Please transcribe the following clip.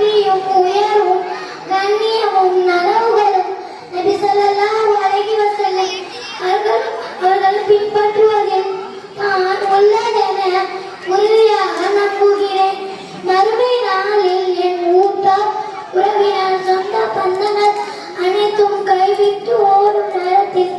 வெற்றியும் உயர்வும் கண்ணியமும் நனவுகளும் நபி சொல்லலாம் அழகி வசல்லை அவர்கள் அவர்கள் பின்பற்றுவதில் நான் உள்ளதென உறுதியாக நம்புகிறேன். மறுமை நாளில் என் ஊட்டார் உறவினர் சொந்த பந்தனர் அனைத்தும் கைவிட்டு ஓடும் நேரத்தில்